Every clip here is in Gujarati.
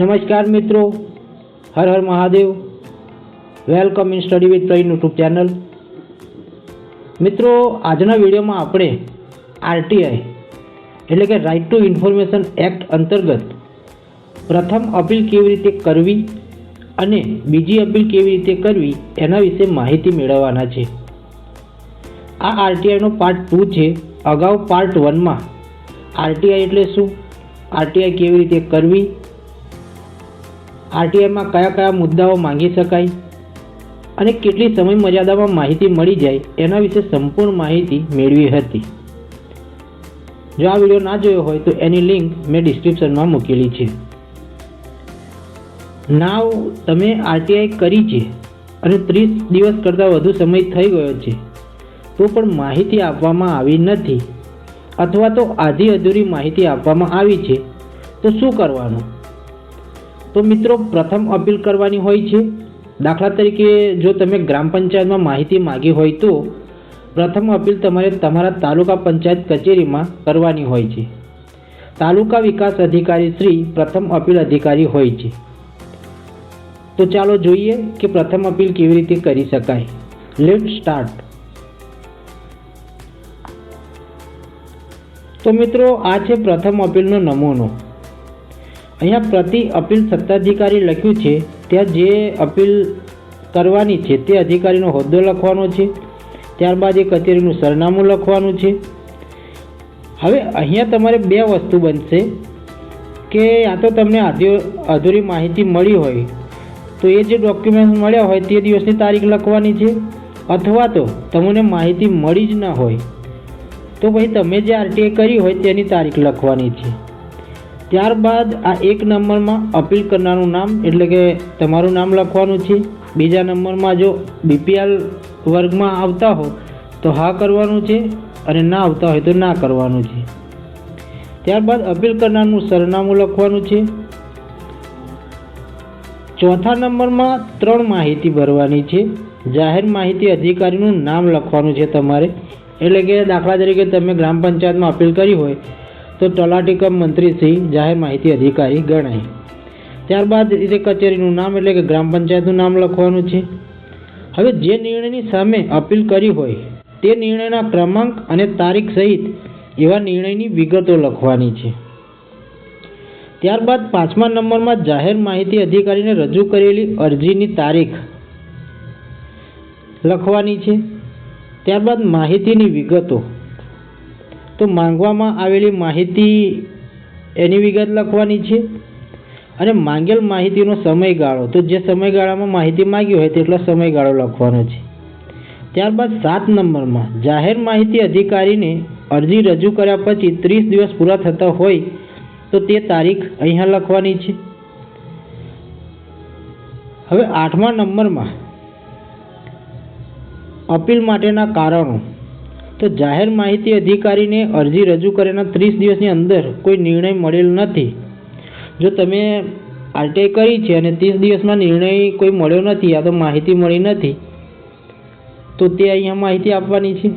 નમસ્કાર મિત્રો. Har Har Mahadev. Welcome in study with Pravin YouTube channel મિત્રો, આજના વિડીયોમાં આપણે આરટીઆઈ એટલે કે રાઇટ ટુ ઇન્ફોર્મેશન એક્ટ અંતર્ગત પ્રથમ અપીલ કેવી રીતે કરવી અને બીજી અપીલ કેવી રીતે કરવી એના વિશે માહિતી મેળવવાના છે. આ આરટીઆઈનો પાર્ટ ટુ છે. અગાઉ પાર્ટ વનમાં આરટીઆઈ એટલે શું? આરટીઆઈ કેવી રીતે કરવી આરટીઆઈમાં કયા કયા મુદ્દાઓ માંગી શકાય અને કેટલી સમય મર્યાદામાં માહિતી મળી જાય એના વિશે સંપૂર્ણ માહિતી મેળવી હતી. જો આ વીડિયો ના જોયો હોય તો એની લિંક મેં ડિસ્ક્રિપ્શનમાં મૂકેલી છે. નાવ, તમે આરટીઆઈ કરી છે અને ત્રીસ દિવસ કરતાં વધુ સમય થઈ ગયો છે, તો પણ માહિતી આપવામાં આવી નથી. અથવા તો આધી અધૂરી માહિતી આપવામાં આવી છે, તો શું કરવાનું? તો મિત્રો, પ્રથમ અપીલ કરવાની હોય છે, દાખલા તરીકે જો તમે ગ્રામ પંચાયતમાં માહિતી માગી હોય તો, પ્રથમ અપીલ તમારે તમારા તાલુકા પંચાયત કચેરીમાં કરવાની હોય છે. તાલુકા વિકાસ અધિકારી શ્રી પ્રથમ અપીલ અધિકારી હોય છે. તો ચાલો જોઈએ કે પ્રથમ અપીલ કેવી રીતે કરી શકાય. લેટ સ્ટાર્ટ તો મિત્રો, આ છે પ્રથમ અપીલનો નમૂનો. અહીંયા પ્રતિ અપીલ સત્તાધિકારી લખ્યું છે, ત્યાં જે અપીલ કરવાની છે તે અધિકારીનો હોદ્દો લખવાનો છે, ત્યારબાદ એ કચેરીનું સરનામું લખવાનું છે. હવે અહીંયા તમારે બે વસ્તુ બનશે, કે યા તો તમને અધૂરી માહિતી મળી હોય, તો એ જે ડોક્યુમેન્ટ મળ્યા હોય તે દિવસની તારીખ લખવાની છે, અથવા તો તમને માહિતી મળી જ ન હોય, તો પછી તમે જે આરટીઆઈ કરી હોય તેની તારીખ લખવાની છે. ત્યારબાદ આ એક નંબરમાં અપીલ કરનારનું નામ, એટલે કે તમારું નામ લખવાનું છે. બીજા નંબરમાં જો બીપીએલ વર્ગમાં આવતા હો, તો હા કરવાનું છે અને ના આવતા હોય તો ના કરવાનું છે. ત્યારબાદ અપીલ કરનારનું સરનામું લખવાનું છે. ચોથા નંબરમાં ત્રણ માહિતી ભરવાની છે. જાહેર માહિતી અધિકારીનું નામ લખવાનું છે તમારે. એટલે કે દાખલા તરીકે તમે ગ્રામ પંચાયતમાં અપીલ કરી હોય તો તલાટી કમ મંત્રી શ્રી જાહેર માહિતી અધિકારી ગણાય. ત્યારબાદ રીતે કચેરીનું નામ એટલે કે ગ્રામ પંચાયતનું નામ લખવાનું છે. હવે જે નિર્ણયની સામે અપીલ કરી હોય, તે નિર્ણયના ક્રમાંક અને તારીખ સહિત એવા નિર્ણયની વિગતો લખવાની છે. ત્યારબાદ પાંચમા નંબરમાં જાહેર માહિતી અધિકારીને રજૂ કરેલી અરજીની તારીખ લખવાની છે. ત્યારબાદ માહિતીની વિગતો. તો માંગવામાં આવેલી માહિતી એની વિગત લખવાની છે. અને માંગેલ માહિતીનો સમયગાળો, તો જે સમયગાળામાં માહિતી માંગી હોય તેટલો સમયગાળો લખવાનો છે. ત્યારબાદ સાત નંબરમાં, જાહેર માહિતી અધિકારીને અરજી રજૂ કર્યા પછી ત્રીસ દિવસ પૂરા થતા હોય તો તે તારીખ અહીંયા લખવાની છે. હવે આઠમા નંબરમાં, અપીલ માટેના કારણો. તો જાહેર માહિતી અધિકારીને અરજી રજૂ કરેલા ત્રીસ દિવસની અંદર કોઈ નિર્ણય મળેલ નથી. જો તમે આરટીઆઈ કરી છે અને ત્રીસ દિવસમાં નિર્ણય કોઈ મળ્યો નથી યા તો માહિતી મળી નથી, તો તે અહીંયા માહિતી આપવાની છે.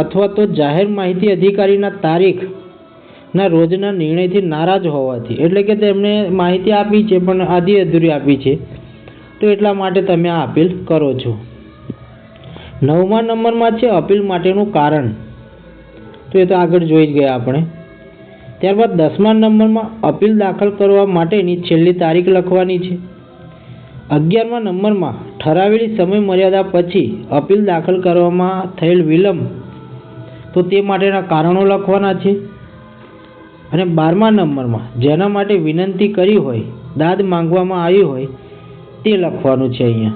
અથવા તો જાહેર માહિતી અધિકારીના તારીખના રોજના નિર્ણયથી નારાજ હોવાથી, એટલે કે તેમણે માહિતી આપી છે પણ આધી અધૂરી આપી છે, તો એટલા માટે તમે આ અપીલ કરો છો. નવમા નંબરમાં છે અપીલ માટેનું કારણ. તો એ તો આગળ જોઈ જ ગયા આપણે. ત્યારબાદ દસમા નંબરમાં અપીલ દાખલ કરવા માટેની છેલ્લી તારીખ લખવાની છે. અગિયારમા નંબરમાં ઠરાવેલી સમય મર્યાદા પછી અપીલ દાખલ કરવામાં થયેલ વિલંબ, તો તે માટેના કારણો લખવાના છે. અને બારમા નંબરમાં જેના માટે વિનંતી કરી હોય, દાદ માંગવામાં આવી હોય, તે લખવાનું છે અહીંયા.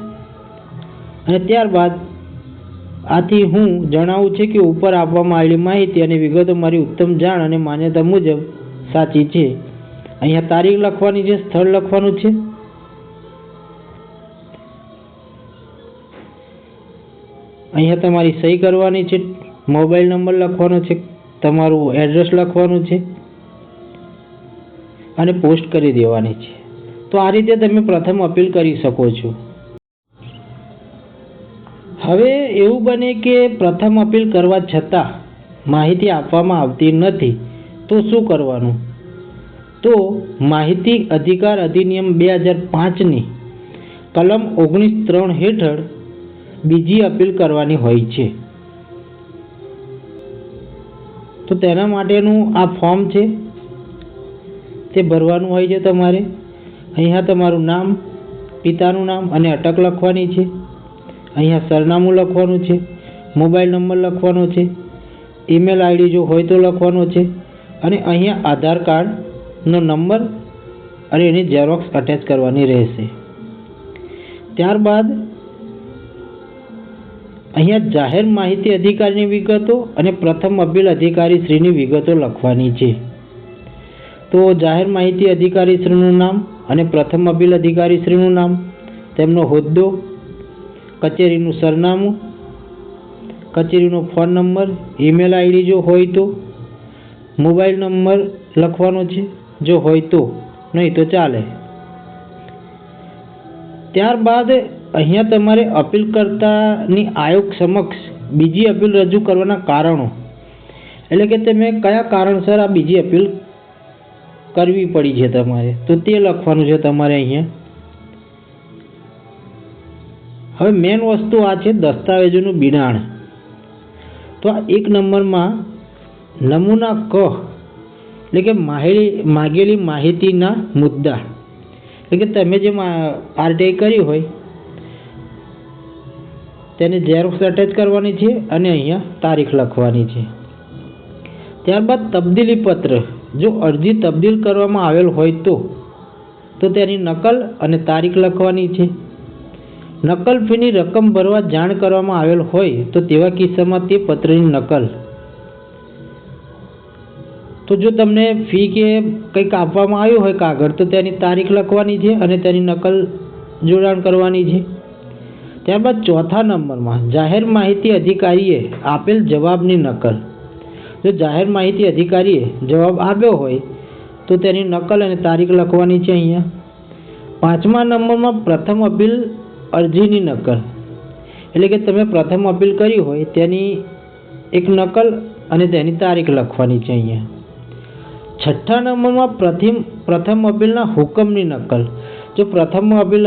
અને ત્યારબાદ આથી હું જણાવું છે કે ઉપર આપવામાં આવેલી માહિતી અને વિગતો મારી ઉત્તમ જાણ અને માન્યતા મુજબ સાચી છે. અહીંયા તારીખ લખવાની છે, સ્થળ લખવાનું છે. અહીંયા તમારી સહી કરવાની છે, મોબાઈલ નંબર લખવાનો છે, તમારું એડ્રેસ લખવાનું છે અને પોસ્ટ કરી દેવાની છે. તો આ રીતે તમે પ્રથમ અપીલ કરી શકો છો. હવે એવું બને કે પ્રથમ અપીલ કરવા છતાં માહિતી આપવામાં આવતી નથી, તો શું કરવાનું? તો માહિતી અધિકાર અધિનિયમ બે હજાર પાંચની કલમ ઓગણીસ ત્રણ હેઠળ બીજી અપીલ કરવાની હોય છે. તો તેના માટેનું આ ફોર્મ છે? તે ભરવાનું હોય છે તમારે? અહીંયા તમારું નામ, પિતાનું નામ અને અટક લખવાની છે. અહીંયા સરનામું લખવાનું છે, મોબાઈલ નંબર લખવાનો છે, ઈમેલ આઈડી જો હોય તો લખવાનો છે, અને અહીંયા આધાર કાર્ડનો નંબર અને એની ઝેરોક્સ અટેચ કરવાની રહેશે. ત્યારબાદ અહીંયા જાહેર માહિતી અધિકારીની વિગતો અને પ્રથમ અપીલ અધિકારી શ્રીની વિગતો લખવાની છે. તો જાહેર માહિતી અધિકારી શ્રીનું નામ અને પ્રથમ અપીલ અધિકારી શ્રીનું નામ, તેમનો હોદ્દો કચેરીનું સરનામું, કચેરીનો ફોન નંબર, ઈમેલ આઈડી જો હોય તો, મોબાઈલ નંબર લખવાનો છે, જો હોય તો, નહીં તો ચાલે. ત્યારબાદ અહીંયા તમારે અપીલકર્તાની આયોગ સમક્ષ બીજી અપીલ રજૂ કરવાના કારણો. એટલે કે તમે કયા કારણસર આ બીજી અપીલ કરવી પડી છે તમારે? તો તે લખવાનું છે તમારે અહીંયા. હવે મેન વસ્તુ આ છે દસ્તાવેજોનું બિડાણ. તો આ એક નંબરમાં નમૂના ક, એટલે કે માહિતી માગેલી માહિતીના મુદ્દા. એટલે કે તમે જે આરટીઆઈ કરી હોય, તેને ઝેરોક્સ અટેચ કરવાની છે અને અહીંયા તારીખ લખવાની છે. ત્યારબાદ તબદીલી પત્ર. જો અરજી તબદીલ કરવામાં આવેલ હોય તો તો તેની નકલ અને તારીખ લખવાની છે. નકલ ફીની રકમ ભરવા જાણ કરવામાં આવેલ હોય તો તેવા કિસ્સામાં તે પત્રની નકલ. તો જો તમને ફી કે કંઈક આપવામાં આવ્યું હોય કાગળ, તો તેની તારીખ લખવાની છે અને તેની નકલ જોડાણ કરવાની છે. ત્યારબાદ ચોથા નંબરમાં, જાહેર માહિતી અધિકારીએ આપેલ જવાબની નકલ. જો જાહેર માહિતી અધિકારીએ જવાબ આપ્યો હોય, તો તેની નકલ અને તારીખ લખવાની છે અહીંયા. પાંચમા નંબરમાં પ્રથમ અપીલ અરજીની નકલ. એટલે કે તમે પ્રથમ અપીલ કરી હોય તેની એક નકલ અને તેની તારીખ લખવાની છે અહીંયા. છઠ્ઠા નંબરમાં પ્રથમ પ્રથમ અપીલના હુકમની નકલ. જો પ્રથમ અપીલ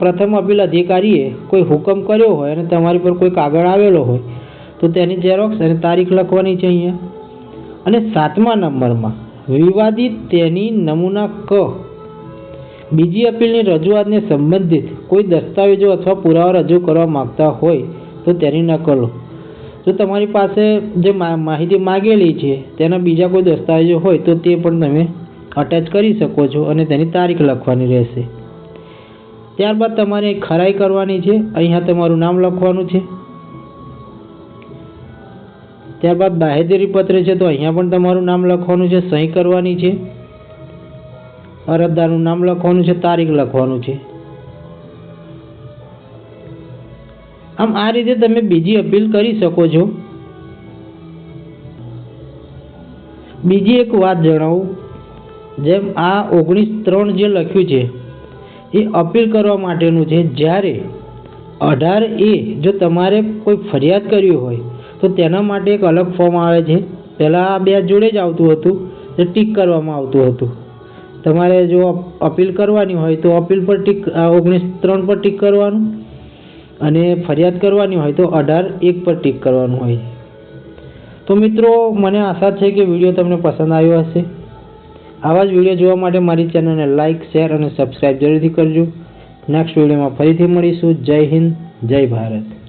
પ્રથમ અપીલ અધિકારીએ કોઈ હુકમ કર્યો હોય અને તમારી પર કોઈ કાગળ આવેલો હોય, તો તેની ઝેરોક્ષ અને તારીખ લખવાની છે અહીંયા. અને સાતમા નંબરમાં, વિવાદિત તેની નમૂના ક. બીજી અપીલની રજૂઆતને સંબંધિત કોઈ દસ્તાવેજો અથવા પુરાવા રજૂ કરવા માગતા હોય તો તેની નકલો જો તમારી પાસે જે માહિતી માગેલી છે, તેના બીજા કોઈ દસ્તાવેજો હોય તો તે પણ તમે અટેચ કરી શકો છો અને તેની તારીખ લખવાની રહેશે. ત્યારબાદ તમારે ખરાઈ કરવાની છે. અહીંયા તમારું નામ લખવાનું છે. ત્યારબાદ બાહેધરી પત્ર છે તો અહીંયા પણ તમારું નામ લખવાનું છે. સહી કરવાની છે. અરજદારનું નામ લખવાનું છે, તારીખ લખવાનું છે. આમ આ રીતે તમે બીજી અપીલ કરી શકો છો. બીજી એક વાત જણાવું. જેમ આ ઓગણીસ ત્રણ જે લખ્યું છે, એ અપીલ કરવા માટેનું છે, જ્યારે અઢાર એ જો તમારે કોઈ ફરિયાદ કરવી હોય, તો તેના માટે એક અલગ ફોર્મ આવે છે. પહેલાં આ બે જોડે જ આવતું હતું તે ટીક કરવામાં આવતું હતું. તમારે જો અપીલ કરવાની હોય તો અપીલ પર ટીક ઓગણીસ ત્રણ પર ટીક કરવાનું અને ફરિયાદ કરવાની હોય તો અઢાર એક પર ટીક કરવાનું હોય. તો મિત્રો, મને આશા છે કે વીડિયો તમને પસંદ આવ્યો હશે. આવા જ વીડિયો જોવા માટે મારી ચેનલને લાઇક શેર અને સબસ્ક્રાઈબ જરૂરથી કરજો. નેક્સ્ટ વિડીયોમાં ફરીથી મળીશું. જય હિન્દ, જય ભારત.